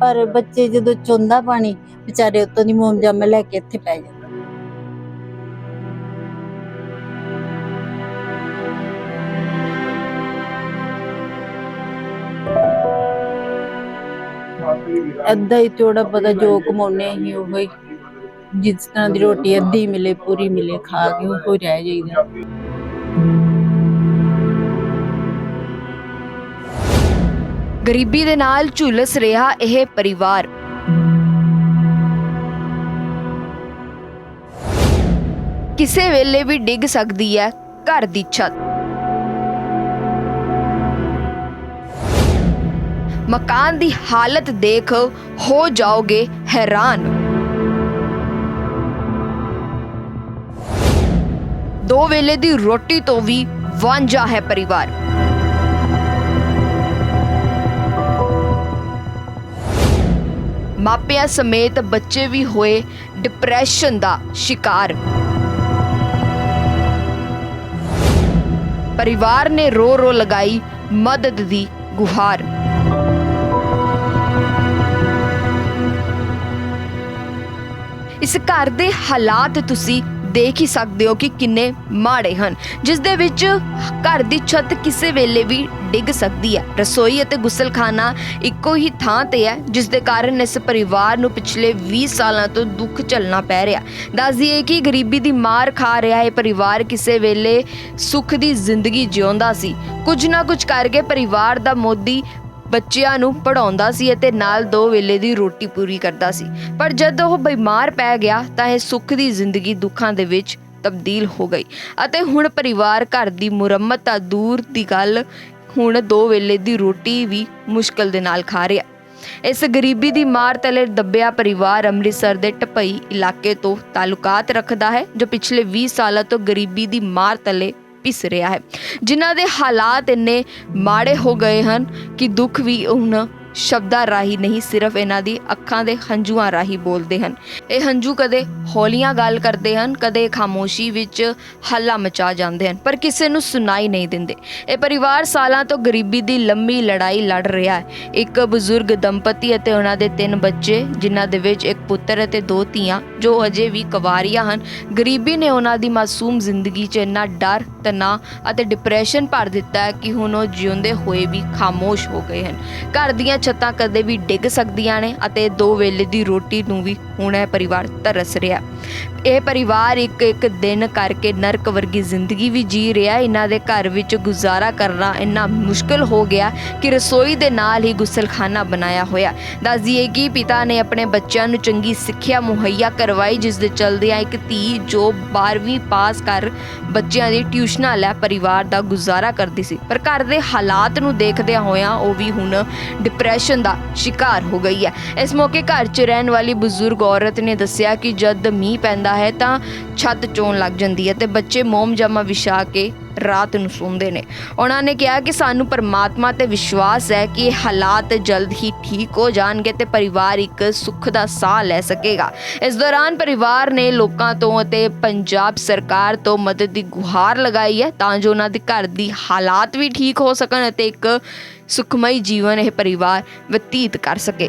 ਪਰ ਬੱਚੇ ਜਦੋਂ ਚੁੰਦਾ ਪਾਣੀ, ਵਿਚਾਰੇ ਉੱਤੋਂ ਦੀ ਮੋਮ ਲੈ ਕੇ ਇੱਥੇ ਪੈ ਜਾਂਦੇ। ਏਦਾਂ ਹੀ ਥੋੜਾ ਪਤਾ ਜੋ ਕਮਾਉਨੇ ਹੀ ਉਹ ਹੀ ਜਿਸ ਤਰ੍ਹਾਂ ਦੀ ਰੋਟੀ ਅੱਧੀ ਮਿਲੇ, ਪੂਰੀ ਮਿਲੇ, ਖਾ ਕੇ ਉਹ ਰਹਿ ਜਾਈਦਾ। ਗਰੀਬੀ ਦੇ ਨਾਲ ਝੁਲਸ ਰਿਹਾ ਇਹ ਪਰਿਵਾਰ। ਕਿਸੇ ਵੇਲੇ ਵੀ ਡਿੱਗ ਸਕਦੀ ਹੈ ਘਰ ਦੀ ਛੱਤ। ਮਕਾਨ ਦੀ ਹਾਲਤ ਦੇਖ ਹੋ ਜਾਓਗੇ ਹੈਰਾਨ। ਦੋ ਵੇਲੇ ਦੀ ਰੋਟੀ ਤੋਂ ਵੀ ਵਾਂਝਾ ਹੈ ਪਰਿਵਾਰ। ਮਾਪਿਆਂ ਸਮੇਤ ਬੱਚੇ ਵੀ ਹੋਏ ਡਿਪਰੈਸ਼ਨ ਦਾ ਸ਼ਿਕਾਰ। ਪਰਿਵਾਰ ਨੇ ਰੋ ਰੋ ਲਗਾਈ ਮਦਦ ਦੀ ਗੁਹਾਰ। ਇਸ ਘਰ ਦੇ ਹਾਲਾਤ ਤੁਸੀਂ ਦੇਖ ਹੀ ਸਕਦੇ ਹੋ ਕਿ ਕਿੰਨੇ ਮਾੜੇ ਹਨ। ਜਿਸ ਦੇ ਵਿੱਚ ਘਰ ਦੀ ਛੱਤ ਕਿਸੇ ਵੇਲੇ ਵੀ ਡਿੱਗ ਸਕਦੀ ਹੈ। ਰਸੋਈ ਅਤੇ ਗੁਸਲਖਾਨਾ ਇੱਕੋ ਹੀ ਥਾਂ ਤੇ ਹੈ, ਜਿਸ ਦੇ ਕਾਰਨ ਇਸ ਪਰਿਵਾਰ ਨੂੰ ਪਿਛਲੇ 20 ਸਾਲਾਂ ਤੋਂ ਦੁੱਖ ਝੱਲਣਾ ਪੈ ਰਿਹਾ ਦੱਸ ਦਈਏ ਕਿ ਗਰੀਬੀ ਦੀ ਮਾਰ ਖਾ ਰਿਹਾ ਇਹ ਪਰਿਵਾਰ ਕਿਸੇ ਵੇਲੇ ਸੁੱਖ ਦੀ ਜ਼ਿੰਦਗੀ ਜਿਉਂਦਾ ਸੀ। ਕੁਝ ਨਾ ਕੁਝ ਕਰਕੇ ਪਰਿਵਾਰ ਦਾ ਮੋਦੀ ਬੱਚਿਆਂ ਨੂੰ ਪੜਾਉਂਦਾ ਸੀ ਅਤੇ ਨਾਲ ਦੋ ਵੇਲੇ ਦੀ ਰੋਟੀ ਪੂਰੀ ਕਰਦਾ ਸੀ। ਪਰ ਜਦ ਉਹ ਬਿਮਾਰ ਪੈ ਗਿਆ ਤਾਂ ਇਹ ਸੁੱਖ ਦੀ ਜ਼ਿੰਦਗੀ ਦੁੱਖਾਂ ਦੇ ਵਿੱਚ ਤਬਦੀਲ ਹੋ ਗਈ ਅਤੇ ਹੁਣ ਪਰਿਵਾਰ ਘਰ ਦੀ ਮੁਰੰਮਤ ਤਾਂ ਦੂਰ ਦੀ ਗੱਲ, ਹੁਣ ਦੋ ਵੇਲੇ ਦੀ ਰੋਟੀ ਵੀ ਮੁਸ਼ਕਲ ਦੇ ਨਾਲ ਖਾ ਰਿਹਾ। ਇਸ ਗਰੀਬੀ ਦੀ ਮਾਰ ਤਲੇ ਦੱਬਿਆ ਪਰਿਵਾਰ ਅੰਮ੍ਰਿਤਸਰ ਦੇ ਟਪਈ ਇਲਾਕੇ ਤੋਂ ਤਾਲੁਕਾਤ ਰੱਖਦਾ ਹੈ, ਜੋ ਪਿਛਲੇ 20 ਸਾਲਾਂ ਤੋਂ ਗਰੀਬੀ ਦੀ ਮਾਰ ਤਲੇ ਪਿਸ ਰਿਹਾ ਹੈ। ਜਿਨ੍ਹਾਂ ਦੇ ਹਾਲਾਤ ਇੰਨੇ ਮਾੜੇ ਹੋ ਗਏ ਹਨ ਕਿ ਦੁੱਖ ਵੀ ਹੁਣ ਸ਼ਬਦਾਂ ਰਾਹੀਂ ਨਹੀਂ, ਸਿਰਫ ਇਹਨਾਂ ਦੀ ਅੱਖਾਂ ਦੇ ਹੰਝੂਆਂ ਰਾਹੀਂ ਬੋਲਦੇ ਹਨ। ਇਹ ਹੰਝੂ ਕਦੇ ਹੌਲੀਆਂ ਗੱਲ ਕਰਦੇ ਹਨ, ਕਦੇ ਖਾਮੋਸ਼ੀ ਵਿੱਚ ਹੱਲਾ ਮਚਾ ਜਾਂਦੇ ਹਨ, ਪਰ ਕਿਸੇ ਨੂੰ ਸੁਣਾਈ ਨਹੀਂ ਦਿੰਦੇ। ਇਹ ਪਰਿਵਾਰ ਸਾਲਾਂ ਤੋਂ ਗਰੀਬੀ ਦੀ ਲੰਮੀ ਲੜਾਈ ਲੜ ਰਿਹਾ ਹੈ। ਇੱਕ ਬਜ਼ੁਰਗ ਦੰਪਤੀ ਅਤੇ ਉਹਨਾਂ ਦੇ ਤਿੰਨ ਬੱਚੇ, ਜਿਨ੍ਹਾਂ ਦੇ ਵਿੱਚ ਇੱਕ ਪੁੱਤਰ ਅਤੇ ਦੋ ਧੀਆਂ, ਜੋ ਅਜੇ ਵੀ ਕੁਵਾਰੀਆਂ ਹਨ। ਗਰੀਬੀ ਨੇ ਉਹਨਾਂ ਦੀ ਮਾਸੂਮ ਜ਼ਿੰਦਗੀ 'ਚ ਇੰਨਾ ਡਰ ਤਣਾਅ ਅਤੇ ਡਿਪਰੈਸ਼ਨ ਭਰ ਦਿੱਤਾ ਹੈ ਕਿ ਹੁਣ ਉਹ ਜਿਉਂਦੇ ਹੋਏ ਵੀ ਖਾਮੋਸ਼ ਹੋ ਗਏ ਹਨ। ਘਰ ਦੀਆਂ ਛੱਤਾਂ ਕਦੇ ਵੀ ਡਿੱਗ ਸਕਦੀਆਂ ਨੇ ਅਤੇ ਦੋ ਵੇਲੇ ਦੀ ਰੋਟੀ ਨੂੰ ਵੀ ਹੁਣ ਇਹ ਪਰਿਵਾਰ ਤਰਸ ਰਿਹਾ ਇਹ ਪਰਿਵਾਰ ਇੱਕ ਇੱਕ ਦਿਨ ਕਰਕੇ ਨਰਕ ਵਰਗੀ ਜ਼ਿੰਦਗੀ ਵੀ ਜੀ ਰਿਹਾ ਇਹਨਾਂ ਦੇ ਘਰ ਵਿੱਚ ਗੁਜ਼ਾਰਾ ਕਰਨਾ ਇੰਨਾ ਮੁਸ਼ਕਲ ਹੋ ਗਿਆ ਕਿ ਰਸੋਈ ਦੇ ਨਾਲ ਹੀ ਗੁਸਲਖਾਨਾ ਬਣਾਇਆ ਹੋਇਆ। ਦੱਸ ਦਈਏ ਕਿ ਪਿਤਾ ਨੇ ਆਪਣੇ ਬੱਚਿਆਂ ਨੂੰ ਚੰਗੀ ਸਿੱਖਿਆ ਮੁਹੱਈਆ ਕਰਵਾਈ, ਜਿਸ ਦੇ ਚਲਦਿਆਂ ਇੱਕ ਧੀ ਜੋ 12ਵੀਂ ਪਾਸ ਕਰ ਬੱਚਿਆਂ ਦੀ ਟਿਊਸ਼ਨਾਂ ਲੈ ਪਰਿਵਾਰ ਦਾ ਗੁਜ਼ਾਰਾ ਕਰਦੀ ਸੀ। ਪਰ ਘਰ ਦੇ ਹਾਲਾਤ ਨੂੰ ਦੇਖਦਿਆਂ ਹੋਇਆਂ ਉਹ ਵੀ ਹੁਣ ਡਿਪਰੈਸ਼ਨ ਦਾ ਸ਼ਿਕਾਰ ਹੋ ਗਈ ਹੈ। ਇਸ ਮੌਕੇ ਘਰ 'ਚ ਰਹਿਣ ਵਾਲੀ ਬਜ਼ੁਰਗ ਔਰਤ ਨੇ ਦੱਸਿਆ ਕਿ ਜਦ ਮੀਂਹ ਪੈਂਦਾ ਹੈ ਤਾਂ ਛੱਤ ਚੋਣ ਲੱਗ ਜਾਂਦੀ ਹੈ ਤੇ ਬੱਚੇ ਮੋਮ ਜਾਮਾ ਵਿਛਾ ਕੇ ਰਾਤ ਨੂੰ ਸੌਂਦੇ ਨੇ। ਉਹਨਾਂ ਨੇ ਕਿਹਾ ਕਿ ਸਾਨੂੰ ਪਰਮਾਤਮਾ ਤੇ ਵਿਸ਼ਵਾਸ ਹੈ ਕਿ ਇਹ ਹਾਲਾਤ ਜਲਦ ਹੀ ਠੀਕ ਹੋ ਜਾਣਗੇ ਤੇ ਪਰਿਵਾਰ ਇੱਕ ਸੁੱਖ ਦਾ ਸਾਹ ਲੈ ਸਕੇਗਾ। ਇਸ ਦੌਰਾਨ ਪਰਿਵਾਰ ਨੇ ਲੋਕਾਂ ਤੋਂ ਅਤੇ ਪੰਜਾਬ ਸਰਕਾਰ ਤੋਂ ਮਦਦ ਦੀ ਗੁਹਾਰ ਲਗਾਈ ਹੈ ਤਾਂ ਜੋ ਉਹਨਾਂ ਦੇ ਘਰ ਦੀ ਹਾਲਾਤ ਵੀ ਠੀਕ ਹੋ ਸਕਣ ਅਤੇ ਇੱਕ ਸੁਖਮਈ ਜੀਵਨ ਇਹ ਪਰਿਵਾਰ ਬਤੀਤ ਕਰ ਸਕੇ।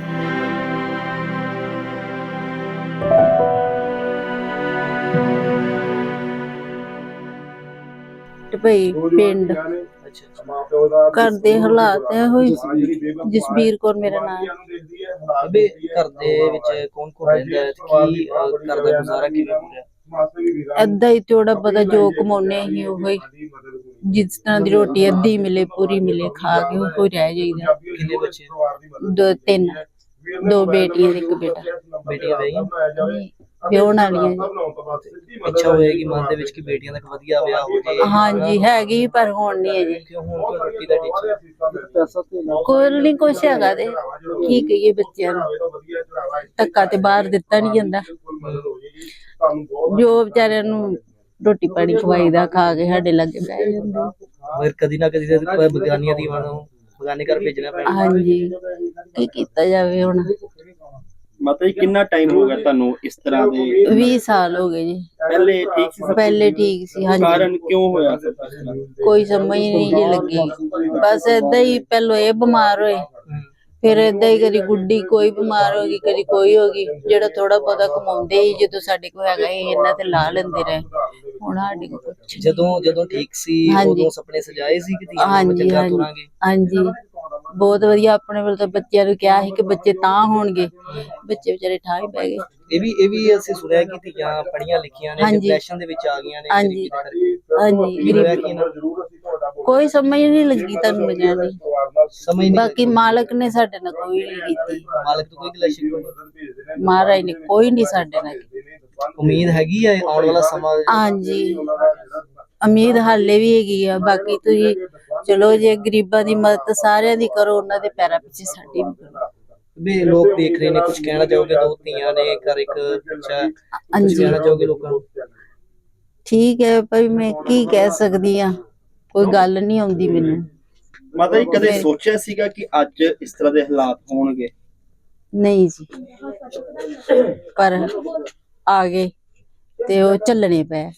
ਟਪਈ ਪਿੰਡ ਘਰ ਦੇ ਹਾਲਾਤ ਇਹੋ ਹੀ ਜਸਬੀਰ ਕੌਰ ਮੇਰਾ ਨਾਮ ਹੈ? ਅਬੇ ਘਰ ਦੇ ਵਿੱਚ ਕੌਣ ਕੌਣ ਰਹਿੰਦਾ ਹੈ ਤੇ ਕੀ ਘਰ ਦਾ ਗੁਜ਼ਾਰਾ ਕਿਵੇਂ ਹੋ ਰਿਹਾ? ਏਦਾਂ ਹੀ ਥੋੜਾ ਬਹੁਤਾ ਜੋ ਕਮਾਉਨੇ ਹੀ ਉਹ ਹੀ। ਜਿਸ ਤਰ੍ਹਾਂ ਦੀ ਰੋਟੀ ਅੱਧੀ ਮਿਲੇ ਪੂਰੀ ਮਿਲੇ ਖਾ ਕੇ ਉਹ ਰਹਿ ਜਾਈਦਾ। ਕਿੰਨੇ ਬੱਚੇ? ਦੋ ਤਿੰਨ। ਦੋ ਬੇਟੀਆਂ ਇੱਕ ਬੇਟਾ। ਬੇਟੀਆਂ ਵਿਆਹੀਆਂ ਵਿਆਹਣ ਵਾਲੀਆਂ ਜੀ। ਇੱਛਾ ਹੋਏਗੀ ਮਨ ਦੇ ਵਿੱਚ ਕਿ ਬੇਟੀਆਂ ਦਾ ਇੱਕ ਵਧੀਆ ਵਿਆਹ ਹੋ ਜਾਏ ਹਾਂਜੀ ਹੈਗੀ ਪਰ ਹੁਣ ਨਹੀਂ ਕਿਉਂ ਹੁਣ ਕੋਈ ਰੋਟੀ ਦਾ ਕੋਲ ਨਹੀਂ ਕੁਛ ਹੈਗਾ ਤੇ ਕੀ ਕਹੀਏ ਬੱਚਿਆਂ ਨੂੰ। ਧੱਕਾ ਤੇ ਬਾਹਰ ਦਿੱਤਾ ਨਹੀਂ ਜਾਂਦਾ। ਜੋ ਵਿਚਾਰਿਆਂ ਨੂੰ ਰੋਟੀ ਪਾਣੀ ਖਵਾਈਦਾ ਖਾ ਕੇ ਸਾਡੇ ਲਾਗੇ ਬਹਿ ਜਾਂਦੇ। ਮਗਰ ਕਦੀ ਨਾ ਕਦੀ ਤਾਂ ਕੋਈ ਬਗਾਨੀਆਂ ਦੀ ਵਾਣੋਂ ਬਗਾਨੇ ਘਰ ਭੇਜਣਾ ਪੈਣਾ। ਹਾਂਜੀ। ਕੀ ਕੀਤਾ ਜਾਵੇ ਹੁਣ? ਮਤਲਬ ਕਿੰਨਾ ਟਾਈਮ ਹੋ ਗਿਆ ਤੁਹਾਨੂੰ ਇਸ ਤਰ੍ਹਾਂ ਦੇ 20 ਸਾਲ ਹੋ ਗਏ ਜੀ। ਪਹਿਲੇ ਠੀਕ ਸੀ ਸਭ ਪਹਿਲੇ ਠੀਕ ਸੀ ਹਾਂਜੀ। ਕਾਰਨ ਕਿਉਂ ਹੋਇਆ? ਇਸ ਤਰ੍ਹਾਂ? ਕੋਈ ਸਮਝ ਨਹੀਂ ਜੀ ਲੱਗੀ। ਬਸ ਏਦਾਂ ਹੀ ਪਹਿਲੋਂ ਇਹ ਬਿਮਾਰ ਹੋਏ। ਫਿਰ ਏਦਾਂ ਹੀ ਕਦੀ ਗੁੱਡੀ ਕੋਈ ਬਿਮਾਰ ਹੋ ਗਈ ਕਦੀ ਕੋਈ ਹੋ ਗਈ। ਜਿਹੜਾ ਥੋੜਾ ਬਹੁਤਾ ਕਮਾਉਂਦੇ ਸੀ ਜਦੋਂ ਸਾਡੇ ਕੋਲ ਹੈਗਾ ਸੀ ਇਹਨਾਂ ਤੇ ਲਾ ਲੈਂਦੇ ਰਹੇ। ਹੁਣ ਸਾਡੇ ਕੋਲ ਕੁਛ ਨੀ। ਜਦੋਂ ਜਦੋਂ ਠੀਕ ਸੀ ਹਾਂਜੀ। ਉਦੋਂ ਸੁਪਨੇ ਸਜਾਏ ਸੀ ਕਿ ਧੀਆਂ ਨੂੰ ਹਾਂਜੀ ਚੰਗਾ ਹਾਂਜੀ। ਤੁਰਾਂਗੇ? ਹਾਂਜੀ। ਬਹੁਤ ਵਧੀਆ ਆਪਣੇ ਵੱਲ ਤਾਂ ਬੱਚਿਆਂ ਨੂੰ ਕਿਹਾ ਸੀ ਕਿ ਬੱਚੇ ਤਾਂ ਹੋਣਗੇ। ਬੱਚੇ ਵਿਚਾਰੇ ਠਾਹ ਹੀ ਪੈ ਗਏ। ਇਹ ਵੀ ਇਹ ਵੀ ਅਸੀਂ ਸੁਣਿਆ ਕਿ ਧੀਆਂ ਪੜੀਆਂ ਲਿਖੀਆਂ ਨੇ ਹਾਂਜੀ। ਡਿਪਰੈਸ਼ਨ ਦੇ ਵਿੱਚ ਆ ਗਈਆਂ ਨੇ ਹਾਂਜੀ। ਹਾਂਜੀ ਗਰੀਬ ਕੋਈ ਸਮਝ ਨਹੀਂ ਲੱਗੀ ਤੁਹਾਨੂੰ ਮਜਾ ਸਮਝ ਨਹੀਂ ਬਾਕੀ ਮਾਲਕ ਨੇ ਸਾਡੇ ਨਾਲ ਕੋਈ ਨਹੀਂ ਕੀਤੀ। ਮਾਲਕ ਤੋਂ ਕੋਈ ਨਹੀਂ। ਮਹਾਰਾਜ ਨੇ ਕੋਈ ਨਹੀਂ ਸਾਡੇ ਨਾਲ। ਕੀਤੀ। ਉਮੀਦ ਹੈਗੀ ਹੈ ਆਉਣ ਵਾਲਾ ਸਮਾਂ ਹਾਂਜੀ। ਉਮੀਦ ਹਾਲੇ ਵੀ ਹੈਗੀ ਆ। ਬਾਕੀ ਤੁਸੀਂ ਚਲੋ ਜੇ ਗਰੀਬਾਂ ਦੀ ਮਦਦ ਸਾਰਿਆਂ ਦੀ ਕਰੋ ਉਹਨਾਂ ਦੇ ਪੈਰਾਂ ਪਿੱਛੇ ਸਾਡੀ ਵੀ ਕਰੋ। ਵੀ ਲੋਕ ਦੇਖ ਰਹੇ ਨੇ ਕੁਝ ਕਹਿਣਾ ਚਾਹੋਗੇ? ਦੋ ਧੀਆਂ ਨੇ ਘਰ ਇੱਕ ਬੱਚਾ। ਕੁਝ ਹਾਂਜੀ। ਕਹਿਣਾ ਚਾਹੋਗੇ ਲੋਕਾਂ ਨੂੰ? ਠੀਕ ਹੈ ਭਾਈ ਮੈਂ ਕੀ ਕਹਿ ਸਕਦੀ ਆ ਕੋਈ ਗੱਲ ਨਹੀਂ ਆਉਂਦੀ ਮੈਨੂੰ। ਮਾਤਾ ਜੀ ਕਦੇ ਮੈਂ- ਸੋਚਿਆ ਸੀਗਾ ਕਿ ਅੱਜ ਇਸ ਤਰ੍ਹਾਂ ਦੇ ਹਾਲਾਤ ਹੋਣਗੇ? ਨਹੀਂ ਜੀ। ਪਰ ਆ ਗਏ ਤੇ ਉਹ ਚੱਲਣੇ ਪਏ।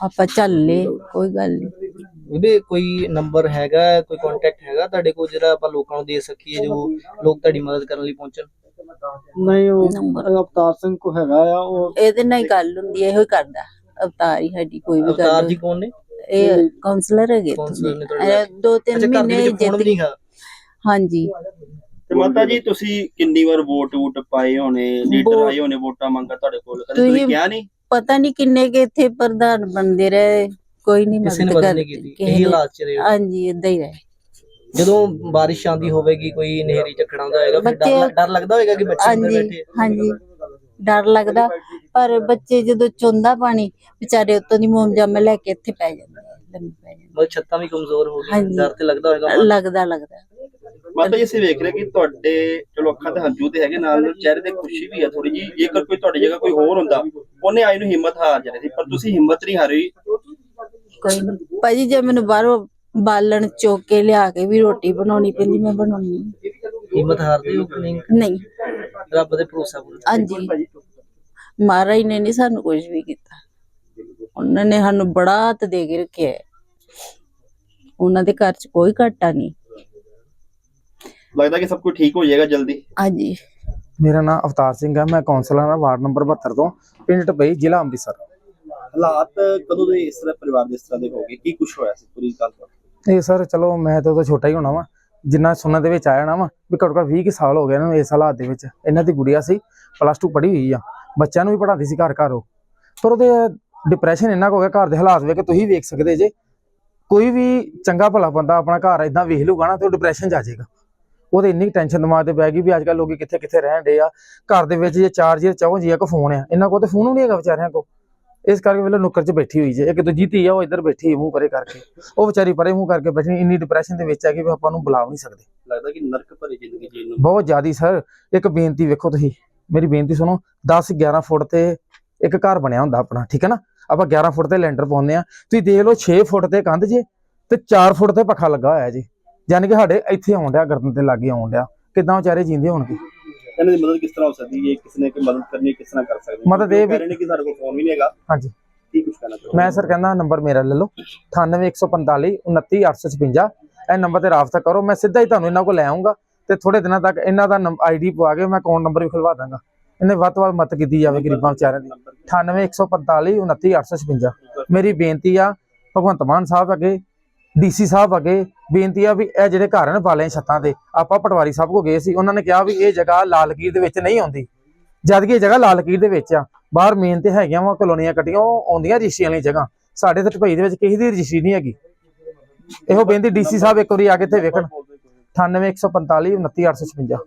ਆਪਾਂ ਚੱਲ ਲਏ ਕੋਈ ਗੱਲ ਨਹੀਂ। ਵੀ ਕੋਈ ਨੰਬਰ ਹੈਗਾ ਕੋਈ ਕੰਟੈਕਟ ਹੈਗਾ ਤੁਹਾਡੇ ਕੋਲ ਜਿਹੜਾ ਆਪਾਂ ਲੋਕਾਂ ਨੂੰ ਦੇ ਸਕੀਏ ਜੋ ਲੋਕ ਤੁਹਾਡੀ ਮਦਦ ਕਰਨ ਲਈ ਪਹੁੰਚਣ? ਨਹੀਂ ਉਹ ਨੰਬਰ ਅਵਤਾਰ ਸਿੰਘ ਕੋ ਹੈਗਾ ਆ ਉਹ ਇਹਦੇ ਨਾਲ ਹੀ ਗੱਲ ਹੁੰਦੀ ਹੈ ਇਹੋ ਹੀ ਕਰਦਾ। ਅਵਤਾਰ ਹੀ ਸਾਡੀ ਕੋਈ ਵੀ ਅਵਤਾਰ ਗੱਲ ਜੀ ਕੌਣ ਨੇ? ਇਹ ਕਾਉਂਸਲਰ ਹੈਗੇ Counselor ਨੇ ਦੇ। ਤੁਹਾਡੇ ਇਹ ਦੋ ਤਿੰਨ ਮਹੀਨੇ ਜਿੱਤ ਹਾਂਜੀ। ਤੇ ਮਾਤਾ ਜੀ ਤੁਸੀਂ ਕਿੰਨੀ ਵਾਰ ਵੋਟ ਵੋਟ ਪਾਏ ਹੋਣੇ ਲੀਡਰ ਆਏ ਹੋਣੇ ਵੋਟਾਂ ਮੰਗਾ ਤੁਹਾਡੇ ਕੋਲ? ਕਦੇ ਤੁਸੀਂ ਤੁਸੀਂ- ਕਿਹਾ ਨਹੀਂ? ਪਤਾ ਨਹੀਂ ਕਿੰਨੇ ਕੇ ਇੱਥੇ ਪ੍ਰਧਾਨ ਬਣਦੇ ਰਹੇ। ਕੋਈ ਨਹੀਂ ਕਿਸੇ ਨੇ ਮਦਦ ਮਦਦ ਨਹੀਂ ਕੀਤੀ ਇਹੀ ਹਾਲਾਤ ਚ ਰਹੇ ਹੋ। ਹਾਂਜੀ ਇਦਾਂ ਹੀ ਰਹੇ ਜਦੋਂ ਬਾਰਿਸ਼ ਆਂਦੀ ਹੋਵੇਗੀ ਕੋਈ ਨਹਿਰੀ ਝੱਖੜਾਂ ਦਾ ਹੋਏਗਾ ਫਿਰ ਡਰ ਬੱਚੇ- ਲੱਗ- ਡਰ ਲੱਗਦਾ ਹੋਵੇਗਾ ਕਿ ਬੱਚੇ ਅੰਦਰ ਹਾਂਜੀ ਬੈਠੇ ਹਾਂਜੀ ਡਰ ਲੱਗਦਾ ਪਰ ਬੱਚੇ ਜਦੋਂ ਚੁੰਦਾ ਪਾਣੀ ਵਿਚਾਰੇ ਉੱਤੋਂ ਦੀ ਮੋਮਜਾਮ ਲੈ ਕੇ ਇੱਥੇ ਪੈ ਜਾਂਦੇ ਆ, ਲੰਮੇ ਪੈ ਜਾਂਦੇ ਮਤਲਬ ਛੱਤਾਂ ਵੀ ਕਮਜ਼ੋਰ ਹੋ ਗਈਆਂ ਹਾਂਜੀ। ਡਰ ਤੇ ਲੱਗਦਾ ਹੋਵੇਗਾ ਆ। ਲੱਗਦਾ ਲੱਗਦਾ ਮਾਤਾ ਜੀ ਅਸੀਂ ਵੇਖ ਰਹੇ ਕਿ ਤੁਹਾਡੇ ਚਲੋ ਅੱਖਾਂ ਤੇ ਹੰਝੂ ਤੇ ਹੈਗੇ ਨਾਲ ਨਾਲ ਚਿਹਰੇ ਤੇ ਖੁਸ਼ੀ ਵੀ ਹੈ ਥੋੜੀ ਜੀ ਜੇਕਰ ਕੋਈ ਤੁਹਾਡੀ ਜਗ੍ਹਾ ਕੋਈ ਹੋਰ ਹੁੰਦਾ ਉਹਨੇ ਆਈ ਨੂੰ ਹਿੰਮਤ ਹਾਰ ਜਾਣੀ ਸੀ ਪਰ ਤੁਸੀਂ ਹਿੰਮਤ ਨਹੀਂ ਹਾਰੀ ਕੋਈ ਨਹੀਂ ਭਾਜੀ ਜੇ ਮੈਨੂੰ ਬਾਹਰੋਂ ਬਾਲਣ ਚੋਕ ਕੇ ਲਿਆ ਕੇ ਵੀ ਰੋਟੀ ਬਣਾਉਣੀ ਪੈਂਦੀ ਮੈਂ ਬਣਾਉਣੀ। ਹਿੰਮਤ ਹਾਰਦੇ ਹੋ ਕਿ ਨਹੀਂ। ਨਹੀਂ ਰੱਬ ਦੇ ਭਰੋਸਾ ਕਰੋ ਹਾਂਜੀ। ਮਹਾਰਾਜ ਨੇ ਨਹੀਂ ਸਾਨੂੰ ਕੁਝ ਵੀ ਕੀਤਾ। ਉਹਨਾਂ ਨੇ ਸਾਨੂੰ ਬੜਾ ਹੱਥ ਦੇ ਕੇ ਰੱਖਿਆ ਹੈ। ਉਹਨਾਂ ਦੇ ਘਰ 'ਚ ਕੋਈ ਘਾਟਾ ਨਹੀਂ। ਲੱਗਦਾ ਕਿ ਸਭ ਕੁਝ ਠੀਕ ਹੋ ਜਾਏਗਾ ਜਲਦੀ। ਹਾਂਜੀ। ਮੇਰਾ ਨਾਮ ਅਵਤਾਰ ਸਿੰਘ ਹੈ। ਮੈਂ ਕਾਉਂਸਲਰ ਹਾਂ ਵਾਰਡ ਨੰਬਰ 72 ਤੋਂ ਪਿੰਡ ਟਪਈ ਜ਼ਿਲ੍ਹਾ ਅੰਮ੍ਰਿਤਸਰ। ਹਾਲਾਤ ਕਦੋਂ ਦੇ ਇਸ ਤਰ੍ਹਾਂ ਪਰਿਵਾਰ ਦੇ ਇਸ ਤਰ੍ਹਾਂ ਦੇ ਹੋ ਗਏ? ਕੀ ਕੁਝ ਹੋਇਆ ਸੀ ਪੂਰੀ ਗੱਲ ਇਹ ਸਰ, ਚਲੋ ਮੈਂ ਤਾਂ ਉਦੋਂ ਛੋਟਾ ਹੀ ਹੋਣਾ ਵਾ। ਜਿੰਨਾ ਸੁਣਨ ਦੇ ਵਿੱਚ ਆਇਆ ਨਾ ਵਾ ਵੀ ਘੱਟੋ ਘੱਟ 20 ਕੁ ਸਾਲ ਹੋ ਗਏ ਇਹਨਾਂ ਨੂੰ ਇਸ ਹਾਲਾਤ ਦੇ ਵਿੱਚ। ਇਹਨਾਂ ਦੀ ਗੁੜੀਆ ਸੀ ਪਲੱਸ 2 ਪੜ੍ਹੀ ਹੋਈ ਆ। ਬੱਚਿਆਂ ਨੂੰ ਵੀ ਪੜ੍ਹਾਉਂਦੀ ਸੀ ਘਰ ਘਰ ਉਹ। ਪਰ ਉਹਦੇ ਡਿਪਰੈਸ਼ਨ ਇੰਨਾ ਹੋ ਗਿਆ ਘਰ ਦੇ ਹਾਲਾਤ ਵੇਖ ਕੇ ਤੁਸੀਂ ਵੇਖ ਸਕਦੇ ਜੇ। ਕੋਈ ਵੀ ਚੰਗਾ ਭਲਾ ਬੰਦਾ ਆਪਣਾ ਘਰ ਇਦਾਂ ਵੇਖ ਲੂਗਾ ਨਾ ਤੇ ਉਹ ਡਿਪਰੈਸ਼ਨ 'ਚ ਆ ਜਾਏਗਾ। ਉਹਦੇ ਇੰਨੀ ਟੈਨਸ਼ਨ ਦਿਮਾਗ ਤੇ ਪੈ ਗਈ ਵੀ ਅੱਜ ਕੱਲ ਲੋਕੀ ਕਿੱਥੇ ਕਿੱਥੇ ਰਹਿਣ ਡੇ ਆ। ਘਰ ਦੇ ਵਿੱਚ ਜੇ ਚਾਰ ਜੀ ਚੌਂ ਜੀ ਕੋ ਫੋਨ ਆ। ਇਹਨਾਂ ਕੋਲ ਤੇ ਫੋਨ ਵੀ ਨਹੀਂ ਹੈਗਾ ਵਿਚਾਰਿਆਂ ਕੋਲ। ਇਸ ਕਰਕੇ ਵੇਲੇ ਨੁੱਕਰ 'ਚ ਬੈਠੀ ਹੋਈ ਜੇ। ਇੱਕ ਦੂਜੀ ਧੀ ਆ ਉਹ ਇੱਧਰ ਬੈਠੀ ਹੈ ਮੂੰਹ ਪਰੇ ਕਰਕੇ। ਉਹ ਵਿਚਾਰੀ ਪਰੇ ਮੂੰਹ ਕਰਕੇ ਬੈਠੀ ਇੰਨੀ ਡਿਪਰੈਸ਼ਨ ਦੇ ਵਿੱਚ ਆ ਕਿ ਵੀ ਆਪਾਂ ਨੂੰ ਬੁਲਾ ਨਹੀਂ ਸਕਦੇ। ਲੱਗਦਾ ਕਿ ਨਰਕ ਭਰੀ ਜ਼ਿੰਦਗੀ ਜੀਣ ਨੂੰ ਬਹੁਤ ਜ਼ਿਆਦੀ ਸਰ ਇੱਕ ਬੇਨਤੀ ਵੇਖੋ ਤੁਸੀਂ। ਮੇਰੀ ਬੇਨਤੀ ਸੁਣੋ 10 11 ਫੁੱਟ ਤੇ ਇੱਕ ਘਰ ਬਣਿਆ ਹੁੰਦਾ ਆਪਣਾ ਠੀਕ ਹੈ ਨਾ? ਆਪਾਂ 11 ਫੁੱਟ ਤੇ ਲੈਂਟਰ ਪਾਉਂਦੇ ਆ। ਤੁਸੀਂ ਦੇਖ ਲਓ 6 ਫੁੱਟ ਤੇ ਕੰਧ ਜੇ ਤੇ 4 ਫੁੱਟ ਤੇ ਪੱਖਾ ਲੱਗਾ ਹੋਇਆ ਜੀ। ਯਾਨੀ ਕਿ ਸਾਡੇ ਇੱਥੇ ਆਉਣ ਡਿਆ ਗਰਦਨ ਤੇ ਲਾਗੇ ਆਉਣ ਡਿਆ। ਕਿਦਾਂ ਵਿਚਾਰੇ ਜਿੰਦੇ ਹੋਣਗੇ? ਇਹਨਾਂ ਦੀ ਮਦਦ ਕਿਸ ਤਰ੍ਹਾਂ ਹੋ ਸਕਦੀ ਹੈ? ਕਿਸੇ ਨੇ ਕਿ ਮਦਦ ਕਰਨੀ ਹੈ, ਕਿਸ ਤਰ੍ਹਾਂ ਕਰ ਸਕਦੇ ਮਦਦ ਇਹ ਵੀ- ਕਿ ਸਾਡੇ ਕੋਲ ਫੋਨ ਵੀ ਨਹੀਂ ਹੈਗਾ। ਹਾਂਜੀ। ਕੀ ਕੁਝ ਕਹਿਣਾ ਚਾਹੋਗੇ? ਮੈਂ ਸਰ ਕਹਿੰਦਾ ਨੰਬਰ ਮੇਰਾ ਲੈ ਲਓ। 98145 29856 ਇਹ ਨੰਬਰ ਤੇ ਰਾਬਤਾ ਕਰੋ। ਮੈਂ ਸਿੱਧਾ ਹੀ ਤੁਹਾਨੂੰ ਇਹਨਾਂ ਕੋਲ ਲੈ ਆਉਂਗਾ ਤੇ ਥੋੜੇ ਦਿਨਾਂ ਤੱਕ ਇਹਨਾਂ ਦਾ ਆਈਡੀ ਪਵਾ ਕੇ ਮੈਂ ਅਕਾਊਂਟ ਨੰਬਰ ਵੀ ਖੁਲਵਾ ਦਾਂਗਾ। ਇਹਨੇ ਵੱਧ ਵੱਧ ਮਦਦ ਕੀਤੀ ਜਾਵੇ ਗਰੀਬਾਂ ਵਿਚਾਰਿਆਂ ਦੀ। 98145 29856 ਮੇਰੀ ਬੇਨਤੀ ਆ ਭਗਵੰਤ ਮਾਨ ਸਾਹਿਬ ਅੱਗੇ ਡੀਸੀ ਸਾਹਿਬ ਅੱਗੇ ਬੇਨਤੀ ਆ ਵੀ ਇਹ ਜਿਹੜੇ ਘਰ ਨੇ ਵਾਲੇ ਛੱਤਾਂ ਤੇ, ਆਪਾਂ ਪਟਵਾਰੀ ਸਾਹਿਬ ਕੋ ਗਏ ਸੀ, ਉਹਨਾਂ ਨੇ ਕਿਹਾ ਵੀ ਇਹ ਜਗ੍ਹਾ ਲਾਲਕੀਰ ਦੇ ਵਿੱਚ ਨਹੀਂ ਆਉਂਦੀ। ਜਦ ਕਿ ਇਹ ਜਗ੍ਹਾ ਲਾਲ ਲਕੀਰ ਦੇ ਵਿੱਚ ਆ, ਬਾਹਰ ਮੇਨ ਤੇ ਹੈਗੀਆਂ ਵਾ, ਕਲੋਨੀਆਂ ਕੱਟੀਆਂ, ਉਹ ਆਉਂਦੀਆਂ ਰਜਿਸਟਰੀ ਵਾਲੀ ਜਗ੍ਹਾ। ਸਾਡੇ ਤੇ ਢਪਈ ਦੇ ਵਿੱਚ ਕਿਸੇ ਦੀ ਰਜਿਸਟਰੀ ਨਹੀਂ ਹੈਗੀ। ਇਹੋ ਬੇਨਤੀ ਡੀਸੀ ਸਾਹਿਬ ਇੱਕ ਵਾਰੀ ਆ ਕੇ ਇੱਥੇ ਵੇਖਣ। 98145 29856